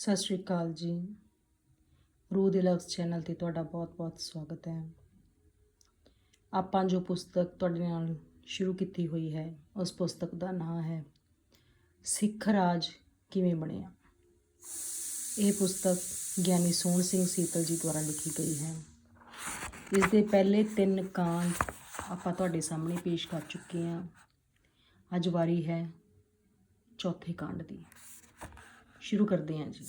ਸਤਿ ਸ਼੍ਰੀ ਅਕਾਲ ਜੀ। ਰੂਹ ਦੇ ਲਫ਼ਜ਼ ਚੈਨਲ ਤੇ ਤੁਹਾਡਾ ਬਹੁਤ-ਬਹੁਤ ਸਵਾਗਤ ਹੈ। ਆਪਾਂ ਜੋ ਪੁਸਤਕ ਤੁਹਾਡੇ ਨਾਲ ਸ਼ੁਰੂ ਕੀਤੀ ਹੋਈ ਹੈ, ਉਸ ਪੁਸਤਕ ਦਾ ਨਾਮ ਹੈ, ਸਿੱਖ ਰਾਜ ਕਿਵੇਂ ਬਣਿਆ? ਇਹ ਪੁਸਤਕ ਗਿਆਨੀ ਸੋਹਣ ਸਿੰਘ ਸੀਤਲ ਜੀ ਦੁਆਰਾ ਲਿਖੀ ਗਈ ਹੈ। ਇਸ ਦੇ ਪਹਿਲੇ ਤਿੰਨ ਕਾਂਡ ਆਪਾਂ ਤੁਹਾਡੇ ਸਾਹਮਣੇ ਪੇਸ਼ ਕਰ ਚੁੱਕੇ ਹਾਂ। ਅੱਜ ਵਾਰੀ ਹੈ ਚੌਥੇ ਕਾਂਡ ਦੀ। ਸ਼ੁਰੂ ਕਰਦੇ ਹਾਂ ਜੀ।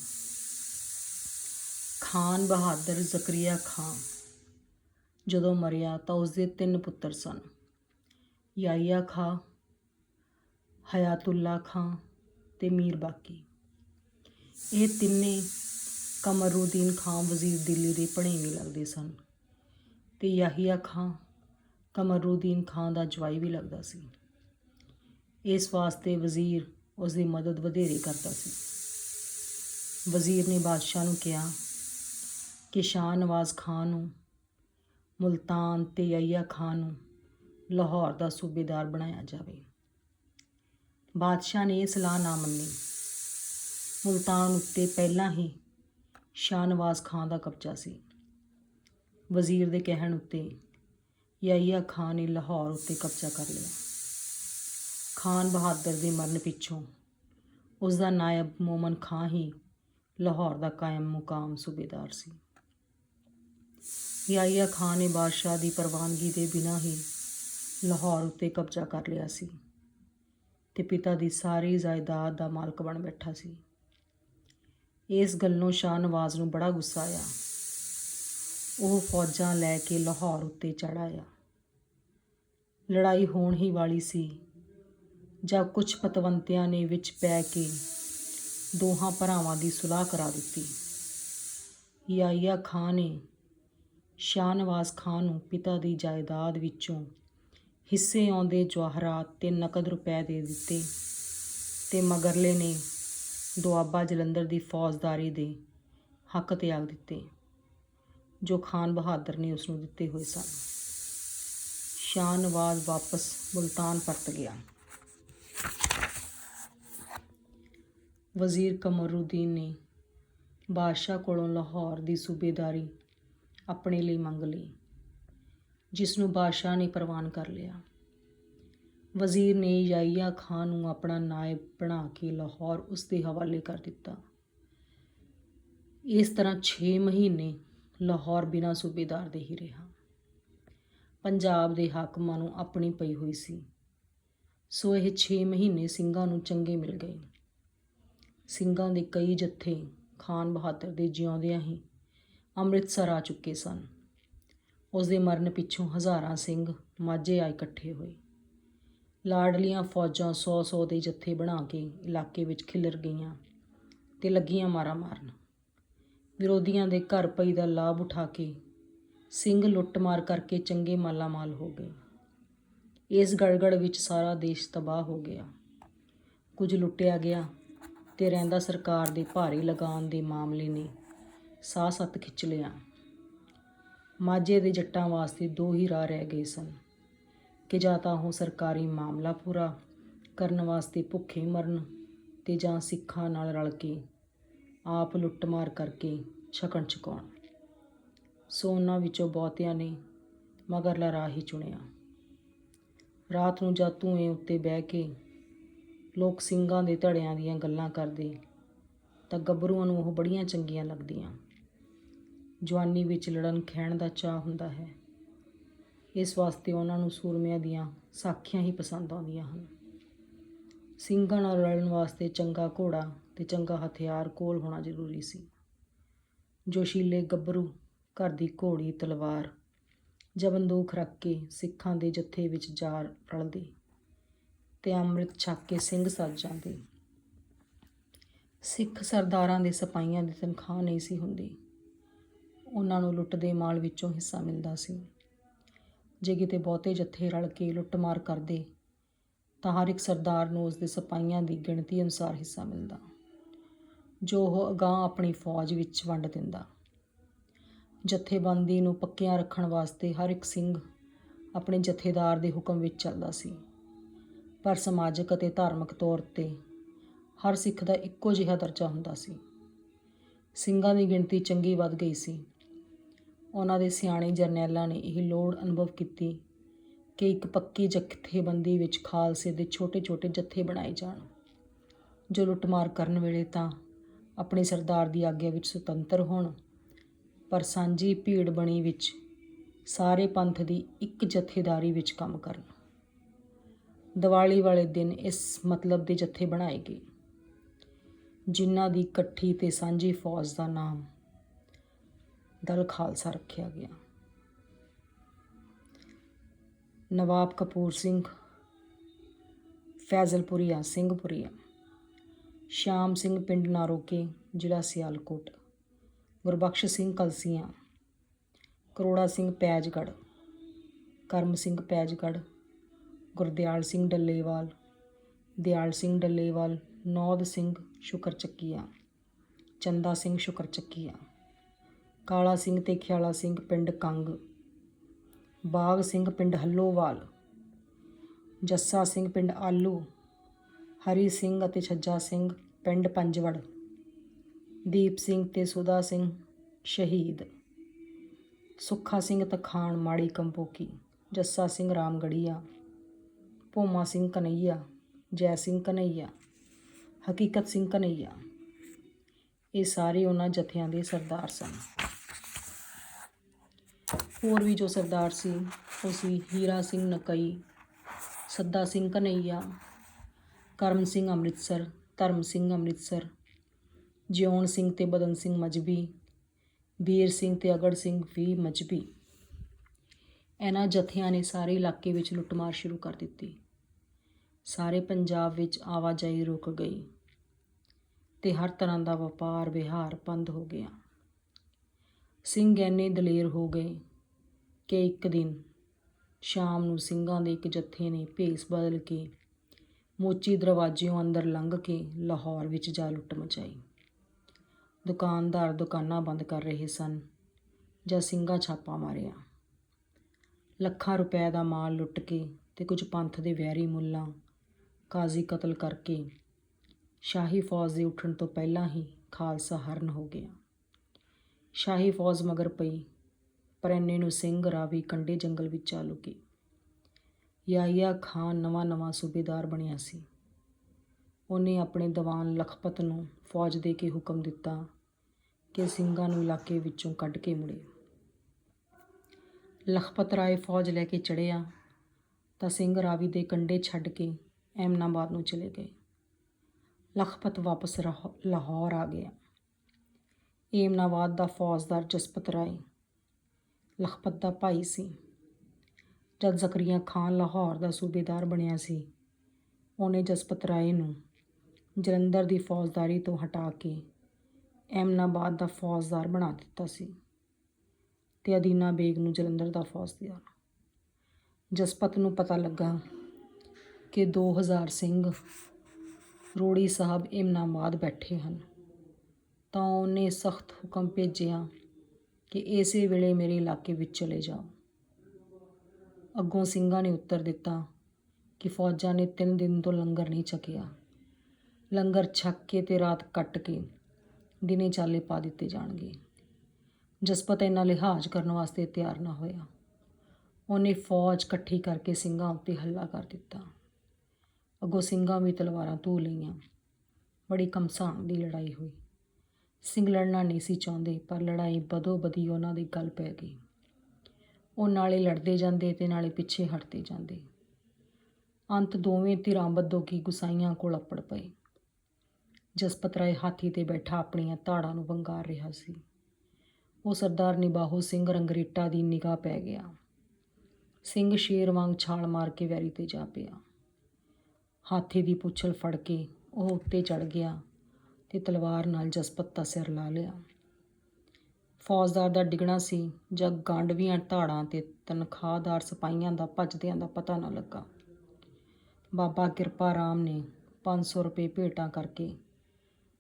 ਖਾਨ ਬਹਾਦਰ ਜ਼ਕਰੀਆ ਖਾਨ ਜਦੋਂ ਮਰਿਆ ਤਾਂ ਉਸਦੇ ਤਿੰਨ ਪੁੱਤਰ ਸਨ। ਯਾਇਆ ਖਾਂ ਹਯਾਤੁੱਲਾ ਖਾਂ ਤੇ ਮੀਰ ਬਾਕੀ। ਇਹ ਤਿੰਨੇ ਕਮਰੂਦੀਨ ਖਾਂ ਵਜ਼ੀਰ ਦਿੱਲੀ ਦੇ ਭਣੇਵੇਂ ਲੱਗਦੇ ਸਨ ਤੇ ਯਾਹੀਆ ਖਾਂ ਕਮਰੂਦੀਨ ਖਾਂ ਦਾ ਜਵਾਈ ਵੀ ਲੱਗਦਾ ਸੀ। ਇਸ ਵਾਸਤੇ ਵਜ਼ੀਰ ਉਸ ਦੀ ਮਦਦ ਵਧੇਰੇ ਕਰਦਾ ਸੀ। ਵਜ਼ੀਰ ਨੇ ਬਾਦਸ਼ਾਹ ਨੂੰ ਕਿਹਾ ਕਿ ਸ਼ਾਹ ਨਵਾਜ਼ ਖਾਨ ਨੂੰ, ਮੁਲਤਾਨ ਤੇ ਯਹੀਆ ਖਾਨ ਨੂੰ ਲਾਹੌਰ ਦਾ ਸੂਬੇਦਾਰ ਬਣਾਇਆ ਜਾਵੇ। ਬਾਦਸ਼ਾਹ ਨੇ ਇਹ ਸਲਾਹ ਨਾ ਮੰਨੀ। ਮੁਲਤਾਨ ਉੱਤੇ ਪਹਿਲਾਂ ਹੀ ਸ਼ਾਹ ਨਵਾਜ਼ ਖਾਨ ਦਾ ਕਬਜ਼ਾ ਸੀ। ਵਜ਼ੀਰ ਦੇ ਕਹਿਣ ਉੱਤੇ ਯਹੀਆ ਖਾਨ ਨੇ ਲਾਹੌਰ ਉੱਤੇ ਕਬਜ਼ਾ ਕਰ ਲਿਆ। ਖਾਨ ਬਹਾਦਰ ਦੇ ਮਰਨ ਪਿੱਛੋਂ ਉਸ ਦਾ ਨਾਇਬ ਮੋਮਨ ਖਾਂ ਹੀ ਲਾਹੌਰ ਦਾ ਕਾਇਮ ਮੁਕਾਮ ਸੂਬੇਦਾਰ ਸੀ। ਯਾਇਆ ਖਾਨ ਨੇ ਬਾਦਸ਼ਾਹ ਦੀ ਪ੍ਰਵਾਨਗੀ ਦੇ ਬਿਨਾਂ ਹੀ ਲਾਹੌਰ ਉੱਤੇ ਕਬਜ਼ਾ ਕਰ ਲਿਆ ਸੀ ਤੇ ਪਿਤਾ ਦੀ ਸਾਰੀ ਜਾਇਦਾਦ ਦਾ ਮਾਲਕ ਬਣ ਬੈਠਾ ਸੀ। ਇਸ ਗੱਲੋਂ ਸ਼ਾਹ ਨਵਾਜ਼ ਨੂੰ ਬੜਾ ਗੁੱਸਾ ਆਇਆ। ਉਹ ਫੌਜਾਂ ਲੈ ਕੇ ਲਾਹੌਰ ਉੱਤੇ ਚੜ ਲੜਾਈ ਹੋਣ ਹੀ ਵਾਲੀ ਸੀ ਜਾਂ ਕੁਝ ਪਤਵੰਤਿਆਂ ਨੇ ਵਿੱਚ ਪੈ ਕੇ ਦੋਹਾਂ ਭਰਾਵਾਂ ਦੀ ਸੁਲਾਹ ਕਰਾ ਦਿੱਤੀ। ਯਾਇਆ ਖਾਨ ਨੇ ਸ਼ਾਹਨਵਾਜ਼ ਖਾਨ ਨੂੰ ਪਿਤਾ ਦੀ ਜਾਇਦਾਦ ਵਿੱਚੋਂ ਹਿੱਸੇ ਆਉਂਦੇ ਜਵਾਹਰਾਤ ਤੇ ਨਕਦ ਰੁਪਏ ਦੇ ਦਿੱਤੇ ਤੇ ਮਗਰਲੇ ਨੇ ਦੁਆਬਾ ਜਲੰਧਰ ਦੀ ਫੌਜਦਾਰੀ ਦੇ ਹੱਕ ਤਿਆਗ ਦਿੱਤੇ, ਜੋ ਖਾਨ ਬਹਾਦਰ ਨੇ ਉਸ ਨੂੰ ਦਿੱਤੇ ਹੋਏ ਸਨ। ਸ਼ਾਹਨਵਾਜ਼ ਵਾਪਸ ਮੁਲਤਾਨ ਪਰਤ ਗਿਆ। ਵਜ਼ੀਰ ਕਮਰੂਦੀਨ ਨੇ ਬਾਦਸ਼ਾਹ ਕੋਲੋਂ ਲਾਹੌਰ ਦੀ ਸੂਬੇਦਾਰੀ ਆਪਣੇ ਲਈ ਮੰਗ ਲਈ, ਜਿਸ ਨੂੰ ਬਾਦਸ਼ਾਹ ਨੇ ਪ੍ਰਵਾਨ ਕਰ ਲਿਆ। ਵਜ਼ੀਰ ਨੇ ਯਾਇਆ ਖਾਨ ਨੂੰ ਆਪਣਾ ਨਾਇਬ ਬਣਾ ਕੇ ਲਾਹੌਰ ਉਸ ਦੇ ਹਵਾਲੇ ਕਰ ਦਿੱਤਾ। ਇਸ ਤਰ੍ਹਾਂ 6 ਮਹੀਨੇ ਲਾਹੌਰ ਬਿਨਾਂ ਸੂਬੇਦਾਰ ਦੇ ਹੀ ਰਿਹਾ। ਪੰਜਾਬ ਦੇ ਹਾਕਮਾਂ ਨੂੰ ਆਪਣੀ ਪਈ ਹੋਈ ਸੀ। ਸੋ ਇਹ 6 ਮਹੀਨੇ ਸਿੰਘਾਂ ਨੂੰ ਚੰਗੇ ਮਿਲ ਗਏ। ਸਿੰਘਾਂ ਦੇ ਕਈ ਜੱਥੇ ਖਾਨ ਬਹਾਦਰ ਦੇ ਜਿਉਂਦਿਆਂ ਹੀ ਅੰਮ੍ਰਿਤਸਰ ਆ ਚੁੱਕੇ ਸਨ। ਉਸ ਦੇ ਮਰਨ ਪਿੱਛੋਂ ਹਜ਼ਾਰਾਂ ਸਿੰਘ ਮਾਝੇ ਆ ਇਕੱਠੇ ਹੋਏ। ਲਾਡਲੀਆਂ ਫੌਜਾਂ 100-100 ਦੇ ਜੱਥੇ ਬਣਾ ਕੇ ਇਲਾਕੇ ਵਿੱਚ ਖਿਲਰ ਗਈਆਂ ਤੇ ਲੱਗੀਆਂ ਮਾਰਾ ਮਾਰਨ। ਵਿਰੋਧੀਆਂ ਦੇ ਘਰ ਪਈ ਦਾ ਲਾਭ ਉਠਾ ਕੇ ਸਿੰਘ ਲੁੱਟਮਾਰ ਕਰਕੇ ਚੰਗੇ ਮਾਲਾ ਮਾਲ ਹੋ ਗਏ। ਇਸ ਗੜਗੜ ਵਿੱਚ ਸਾਰਾ ਦੇਸ਼ ਤਬਾਹ ਹੋ ਗਿਆ। ਕੁਝ ਲੁੱਟਿਆ ਗਿਆ ਤੇ ਰਹਿੰਦਾ ਸਰਕਾਰ ਦੇ ਭਾਰੀ ਲਗਾਨ ਦੇ ਮਾਮਲੇ ਨੇ ਸਾਹ ਸੱਤ ਖਿੱਚ ਲਿਆ। ਮਾਝੇ ਦੇ ਜੱਟਾਂ ਵਾਸਤੇ ਦੋ ਹੀ ਰਾਹ ਰਹਿ ਗਏ ਸਨ ਕਿ ਜਾਂ ਤਾਂ ਉਹ ਸਰਕਾਰੀ ਮਾਮਲਾ ਪੂਰਾ ਕਰਨ ਵਾਸਤੇ ਭੁੱਖੇ ਮਰਨ ਤੇ ਜਾਂ ਸਿੱਖਾਂ ਨਾਲ ਰਲ ਕੇ ਆਪ ਲੁੱਟਮਾਰ ਕਰਕੇ ਛਕਣ ਚੁਕਾਉਣ ਸੋ ਉਹਨਾਂ ਵਿੱਚੋਂ ਬਹੁਤਿਆਂ ਨੇ ਮਗਰਲਾ ਰਾਹ ਹੀ ਚੁਣਿਆ। ਰਾਤ ਨੂੰ ਜਦ ਧੂਏ ਉੱਤੇ ਬਹਿ ਕੇ ਲੋਕ ਸਿੰਘਾਂ ਦੇ ਧੜਿਆਂ ਦੀਆਂ ਗੱਲਾਂ ਕਰਦੇ ਤਾਂ ਗੱਭਰੂਆਂ ਨੂੰ ਉਹ ਬੜੀਆਂ ਚੰਗੀਆਂ ਲੱਗਦੀਆਂ। ਜਵਾਨੀ ਵਿੱਚ ਲੜਨ ਖਹਿਣ ਦਾ ਚਾਹ ਹੁੰਦਾ ਹੈ। ਇਸ ਵਾਸਤੇ ਉਹਨਾਂ ਨੂੰ ਸੂਰਮਿਆਂ ਦੀਆਂ ਸਾਖੀਆਂ ਹੀ ਪਸੰਦ ਆਉਂਦੀਆਂ ਹਨ। ਸਿੰਘਾਂ ਨਾਲ ਲੜਨ ਵਾਸਤੇ ਚੰਗਾ ਘੋੜਾ ਤੇ ਚੰਗਾ ਹਥਿਆਰ ਕੋਲ ਹੋਣਾ ਜ਼ਰੂਰੀ ਸੀ। ਜੋਸ਼ੀਲੇ ਗੱਭਰੂ ਘਰ ਦੀ ਘੋੜੀ, ਤਲਵਾਰ ਜਾਂ ਬੰਦੂਕ ਰੱਖ ਕੇ ਸਿੱਖਾਂ ਦੇ ਜੱਥੇ ਵਿੱਚ ਜਾ ਰਲਦੇ। ਤੇ ਅੰਮ੍ਰਿਤ ਛਕ ਕੇ ਸਿੰਘ ਸੱਜ ਜਾਂਦੇ। ਸਿੱਖ ਸਰਦਾਰਾਂ ਦੇ ਸਿਪਾਹੀਆਂ ਦੀ ਤਨਖਾਹ ਨਹੀਂ ਸੀ ਹੁੰਦੀ। ਉਹਨਾਂ ਨੂੰ ਲੁੱਟ ਦੇ ਮਾਲ ਵਿੱਚੋਂ ਹਿੱਸਾ ਮਿਲਦਾ ਸੀ। ਜੇ ਕਿਤੇ ਬਹੁਤੇ ਜੱਥੇ ਰਲ ਕੇ ਲੁੱਟਮਾਰ ਕਰਦੇ, ਤਾਂ ਹਰ ਇੱਕ ਸਰਦਾਰ ਨੂੰ ਉਸ ਦੇ ਸਿਪਾਹੀਆਂ ਦੀ ਗਿਣਤੀ ਅਨੁਸਾਰ ਹਿੱਸਾ ਮਿਲਦਾ। ਜੋ ਉਹ ਅਗਾਂਹ ਆਪਣੀ ਫੌਜ ਵਿੱਚ ਵੰਡ ਦਿੰਦਾ। ਜਥੇਬੰਦੀ ਨੂੰ ਪੱਕਿਆਂ ਰੱਖਣ ਵਾਸਤੇ ਹਰ ਇੱਕ ਸਿੰਘ ਆਪਣੇ ਜਥੇਦਾਰ ਦੇ ਹੁਕਮ ਵਿੱਚ ਚੱਲਦਾ ਸੀ। ਪਰ ਸਮਾਜਿਕ ਅਤੇ ਧਾਰਮਿਕ ਤੌਰ ਤੇ ਹਰ ਸਿੱਖ ਦਾ ਇੱਕੋ ਜਿਹਾ ਦਰਜਾ ਹੁੰਦਾ ਸੀ। ਸਿੰਘਾਂ ਦੀ ਗਿਣਤੀ ਚੰਗੀ ਵੱਧ ਗਈ ਸੀ। ਉਹਨਾਂ ਦੇ ਸਿਆਣੇ ਜਰਨੈਲਾਂ ਨੇ ਇਹ ਲੋੜ ਅਨੁਭਵ ਕੀਤੀ ਕਿ ਇੱਕ ਪੱਕੀ ਜਥੇਬੰਦੀ ਵਿੱਚ ਖਾਲਸੇ ਦੇ ਛੋਟੇ-ਛੋਟੇ ਜੱਥੇ ਬਣਾਏ ਜਾਣ। ਜੋ ਲੁੱਟਮਾਰ ਕਰਨ ਵੇਲੇ ਤਾਂ ਆਪਣੇ ਸਰਦਾਰ ਦੀ ਆਗਿਆ ਵਿੱਚ ਸੁਤੰਤਰ ਹੋਣ, ਪਰ ਸਾਂਝੀ ਭੀੜ ਬਣੀ ਵਿੱਚ ਸਾਰੇ ਪੰਥ ਦੀ ਇੱਕ ਜਥੇਦਾਰੀ ਵਿੱਚ ਕੰਮ ਕਰਨ। ਦੀਵਾਲੀ ਵਾਲੇ ਦਿਨ ਇਸ ਮਤਲਬ ਦੇ ਜੱਥੇ ਬਣਾਏ ਗਏ, ਜਿਨ੍ਹਾਂ ਦੀ ਇਕੱਠੀ ਤੇ ਸਾਂਝੀ ਫੌਜ ਦਾ ਨਾਮ ਦਲ ਖਾਲਸਾ ਰੱਖਿਆ ਗਿਆ। ਨਵਾਬ ਕਪੂਰ ਸਿੰਘ, ਫੈਜ਼ਲਪੁਰੀਆ, ਸਿੰਘਪੁਰੀਆ, ਸ਼ਾਮ ਸਿੰਘ ਪਿੰਡ ਨਾਰੋਕੇ ਜ਼ਿਲ੍ਹਾ ਸਿਆਲਕੋਟ, ਗੁਰਬਖਸ਼ ਸਿੰਘ ਕਲਸੀਆਂ, ਕਰੋੜਾ ਸਿੰਘ ਪੈਜਗੜ ਕਰਮ ਸਿੰਘ ਪੈਜਗੜ ਗੁਰਦਿਆਲ ਸਿੰਘ ਡੱਲੇਵਾਲ, ਦਿਆਲ ਸਿੰਘ ਡੱਲੇਵਾਲ, ਨੌਦ ਸਿੰਘ ਸ਼ੁਕਰ ਚੱਕੀਆ, ਚੰਦਾ ਸਿੰਘ ਸ਼ੁਕਰ ਚੱਕੀਆ, ਕਾਲਾ ਸਿੰਘ ਤੇ ਖਿਆਲਾ ਸਿੰਘ ਪਿੰਡ ਕੰਗ, ਬਾਗ ਸਿੰਘ ਪਿੰਡ ਹੱਲੋਵਾਲ, ਜੱਸਾ ਸਿੰਘ ਪਿੰਡ ਆਲੂ, ਹਰੀ ਸਿੰਘ ਅਤੇ ਛੱਜਾ ਸਿੰਘ ਪਿੰਡ ਪੰਜਵੜ, ਦੀਪ ਸਿੰਘ ਤੇ ਸੁਦਾ ਸਿੰਘ ਸ਼ਹੀਦ, ਸੁੱਖਾ ਸਿੰਘ ਤਖਾਣ, ਮਾੜੀ ਕੰਪੋਕੀ, ਜੱਸਾ ਸਿੰਘ ਰਾਮਗੜੀਆ ਭੋਮਾ ਸਿੰਘ ਕਨਈਆ, ਜੈ ਸਿੰਘ ਕਨਈਆ, ਹਕੀਕਤ ਸਿੰਘ ਕਨਈਆ। ਇਹ ਸਾਰੇ ਉਹਨਾਂ ਜਥਿਆਂ ਦੇ ਸਰਦਾਰ ਸਨ। ਹੋਰ ਵੀ ਜੋ ਸਰਦਾਰ ਸੀ, ਉਹ ਸੀ ਹੀਰਾ ਸਿੰਘ ਨਕਈ, ਸੱਦਾ ਸਿੰਘ ਕਨਈਆ, ਕਰਮ ਸਿੰਘ ਅੰਮ੍ਰਿਤਸਰ, ਧਰਮ ਸਿੰਘ ਅੰਮ੍ਰਿਤਸਰ, ਜਿਉਣ ਸਿੰਘ ਤੇ ਬਦਨ ਸਿੰਘ ਮਜਬੀ, ਵੀਰ ਸਿੰਘ ਤੇ ਅਗੜ ਸਿੰਘ ਵੀ ਮਜਬੀ। ਇਹਨਾਂ ਜਥਿਆਂ ਨੇ ਸਾਰੇ ਇਲਾਕੇ ਵਿੱਚ ਲੁੱਟਮਾਰ ਸ਼ੁਰੂ ਕਰ ਦਿੱਤੀ। ਸਾਰੇ ਪੰਜਾਬ ਵਿੱਚ ਆਵਾਜਾਈ ਰੁਕ ਗਈ ਤੇ ਹਰ ਤਰ੍ਹਾਂ ਦਾ ਵਪਾਰ, ਵਿਹਾਰ ਬੰਦ ਹੋ ਗਿਆ। ਸਿੰਘ ਐਨੇ ਦਲੇਰ ਹੋ ਗਏ ਕਿ ਇੱਕ ਦਿਨ ਸ਼ਾਮ ਨੂੰ ਸਿੰਘਾਂ ਦੇ ਇੱਕ ਜੱਥੇ ਨੇ ਭੇਸ ਬਦਲ ਕੇ ਮੋਚੀ ਦਰਵਾਜ਼ਿਓਂ ਅੰਦਰ ਲੰਘ ਕੇ ਲਾਹੌਰ ਵਿੱਚ ਜਾ ਲੁੱਟ ਮਚਾਈ। ਦੁਕਾਨਦਾਰ ਦੁਕਾਨਾਂ ਬੰਦ ਕਰ ਰਹੇ ਸਨ ਜਾਂ ਸਿੰਘਾਂ ਛਾਪਾ ਮਾਰਿਆ। ਲੱਖਾਂ ਰੁਪਏ ਦਾ ਮਾਲ ਲੁੱਟ ਕੇ ਤੇ ਕੁਝ ਪੰਥ ਦੇ ਵੈਰੀ ਮੁੱਲਾਂ ਕਾਜ਼ੀ ਕਤਲ ਕਰਕੇ ਸ਼ਾਹੀ ਫੌਜ ਦੇ ਉੱਠਣ ਤੋਂ ਪਹਿਲਾਂ ਹੀ ਖਾਲਸਾ ਹਰਨ ਹੋ ਗਿਆ। ਸ਼ਾਹੀ ਫੌਜ ਮਗਰ ਪਈ, ਪਰ ਇੰਨੇ ਨੂੰ ਸਿੰਘ, ਰਾਵੀ ਕੰਡੇ ਜੰਗਲ ਵਿੱਚ ਆ ਲੁਕੇ। ਯਾਹਿਆ ਖਾਨ ਨਵਾਂ ਨਵਾਂ ਸੂਬੇਦਾਰ ਬਣਿਆ ਸੀ। ਉਹਨੇ ਆਪਣੇ ਦੀਵਾਨ ਲਖਪਤ ਨੂੰ ਫੌਜ ਦੇ ਕੇ ਹੁਕਮ ਦਿੱਤਾ ਕਿ ਸਿੰਘਾਂ ਨੂੰ ਇਲਾਕੇ ਵਿੱਚੋਂ ਕੱਢ ਕੇ ਮੁੜੇ। ਲਖਪਤ ਰਾਏ ਫੌਜ ਲੈ ਕੇ ਚੜਿਆ ਤਾਂ ਸਿੰਘ, ਰਾਵੀ ਦੇ ਕੰਡੇ ਛੱਡ ਕੇ ਐਮਨਾਬਾਦ ਨੂੰ ਚਲੇ ਗਏ। ਲਖਪਤ ਵਾਪਸ ਰਹ- ਲਾਹੌਰ ਆ ਗਿਆ। ਏਮਨਾਬਾਦ ਦਾ ਫੌਜਦਾਰ ਜਸਪਤ ਰਾਏ। ਲਖਪਤ ਦਾ ਭਾਈ ਸੀ। ਜਦ ਜ਼ਕਰੀਆ ਖਾਨ ਲਾਹੌਰ ਦਾ ਸੂਬੇਦਾਰ ਬਣਿਆ ਸੀ, ਉਹਨੇ ਜਸਪਤ ਰਾਏ ਨੂੰ ਜਲੰਧਰ ਦੀ ਫੌਜਦਾਰੀ ਤੋਂ ਹਟਾ ਕੇ ਐਮਨਾਬਾਦ ਦਾ ਫੌਜਦਾਰ ਬਣਾ ਦਿੱਤਾ ਸੀ ਤੇ ਅਦੀਨਾ ਬੇਗ ਨੂੰ ਜਲੰਧਰ ਦਾ ਫੌਜਦਾਰ। ਜਸਪਤ ਨੂੰ ਪਤਾ ਲੱਗਾ ਕਿ 2000 ਸਿੰਘ ਰੋੜੀ ਸਾਹਿਬ ਇਮਨਾਮਾਦ ਬੈਠੇ ਹਨ। ਤਾਂ ਉਹਨੇ ਸਖਤ ਹੁਕਮ ਭੇਜਿਆ ਕਿ ਇਸੇ ਵੇਲੇ ਮੇਰੇ ਇਲਾਕੇ ਵਿੱਚ ਚਲੇ ਜਾਓ। ਅੱਗੋਂ ਸਿੰਘਾਂ ਨੇ ਉੱਤਰ ਦਿੱਤਾ ਕਿ ਫੌਜਾਂ ਨੇ 3 ਦਿਨ ਤੋਂ ਲੰਗਰ ਨਹੀਂ ਛਕਿਆ। ਲੰਗਰ ਛਕ ਕੇ ਤੇ ਰਾਤ ਕੱਟ ਕੇ ਦਿਨੇ ਚਾਲੇ ਪਾ ਦਿੱਤੇ ਜਾਣਗੇ। ਜਸਪਤ ਇਹਨਾਂ ਲਿਹਾਜ਼ ਕਰਨ ਵਾਸਤੇ ਤਿਆਰ ਨਾ ਹੋਇਆ। ਉਹਨੇ ਫੌਜ ਇਕੱਠੀ ਕਰਕੇ ਸਿੰਘਾਂ ਉੱਤੇ ਹੱਲਾ ਕਰ ਦਿੱਤਾ। ਅੱਗੋਂ ਸਿੰਘਾਂ ਵੀ ਤਲਵਾਰਾਂ ਧੂ ਲਈਆਂ। ਬੜੀ ਕਮਸਾਨ ਦੀ ਲੜਾਈ ਹੋਈ। ਸਿੰਘ ਲੜਨਾ ਨਹੀਂ ਸੀ ਚਾਹੁੰਦੇ, ਪਰ ਲੜਾਈ ਬਦੋ ਬਦੀ ਉਹਨਾਂ ਦੀ ਗੱਲ ਪੈ ਗਈ। ਉਹ ਨਾਲੇ ਲੜਦੇ ਜਾਂਦੇ ਤੇ ਨਾਲੇ ਪਿੱਛੇ ਹਟਦੇ ਜਾਂਦੇ। ਅੰਤ ਦੋਵੇਂ ਧਿਰਾਂ ਬੱਦੋਗੀ ਗੁਸਾਈਆਂ ਕੋਲ ਅੱਪੜ ਪਏ। ਜਸਪਤ ਰਾਏ ਹਾਥੀ ਤੇ ਬੈਠਾ ਆਪਣੀਆਂ ਧਾੜਾਂ ਨੂੰ ਵੰਗਾਰ ਰਿਹਾ ਸੀ। ਉਹ ਸਰਦਾਰ ਨਿਬਾਹੋ ਸਿੰਘ ਰੰਗਰੇਟਾ ਦੀ ਨਿਗਾਹ ਪੈ ਗਿਆ। ਸਿੰਘ ਸ਼ੇਰ ਵਾਂਗ ਛਾਲ ਮਾਰ ਕੇ ਵੈਰੀ ਤੇ ਜਾ ਪਿਆ। ਹਾਥੀ ਦੀ ਪੁੱਛਲ ਫੜ ਕੇ ਉਹ ਉੱਤੇ ਚੜ ਗਿਆ ਤੇ ਤਲਵਾਰ ਨਾਲ ਜਸਪਤ ਦਾ ਸਿਰ ਲਾ ਲਿਆ। ਫੌਜਦਾਰ ਦਾ ਡਿਗਣਾ ਸੀ, ਜਦ ਗਾਂਡਵੀਆਂ ਧਾੜਾਂ ਤੇ ਤਨਖਾਹਦਾਰ ਸਿਪਾਹੀਆਂ ਦਾ ਭੱਜਦਿਆਂ ਦਾ ਪਤਾ ਨਾ ਲੱਗਾ। ਬਾਬਾ ਕਿਰਪਾ ਰਾਮ ਨੇ 500 ਰੁਪਏ ਭੇਟਾਂ ਕਰਕੇ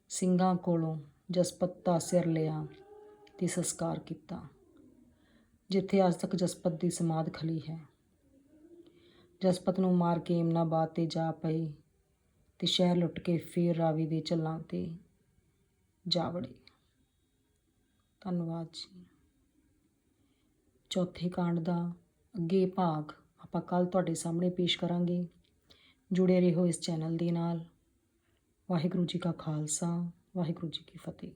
ਸਿੰਘਾਂ ਕੋਲੋਂ ਜਸਪਤ ਦਾ ਸਿਰ ਲਿਆ ਤੇ ਸੰਸਕਾਰ ਕੀਤਾ, ਜਿੱਥੇ ਅੱਜ ਤੱਕ ਜਸਪਤ ਦੀ ਸਮਾਧ ਖਲੀ ਹੈ। ਜਸਪਤ ਨੂੰ ਮਾਰ ਕੇ ਇਮਨਾਬਾਦ ਤੇ ਜਾ ਪਏ ਤੇ ਸ਼ਹਿਰ ਲੁੱਟ ਕੇ ਫਿਰ ਰਾਵੀ ਦੇ ਚੱਲਾਂ ਤੇ ਜਾ ਵੜੇ। ਧੰਨਵਾਦ ਜੀ। ਚੌਥੇ ਕਾਂਡ ਦਾ ਅੱਗੇ ਭਾਗ ਆਪਾਂ ਕੱਲ ਤੁਹਾਡੇ ਸਾਹਮਣੇ ਪੇਸ਼ ਕਰਾਂਗੇ। ਜੁੜੇ ਰਹੋ ਇਸ ਚੈਨਲ ਦੇ ਨਾਲ। ਵਾਹਿਗੁਰੂ ਜੀ ਕਾ ਖਾਲਸਾ, ਵਾਹਿਗੁਰੂ ਜੀ ਕੀ ਫਤਿਹ।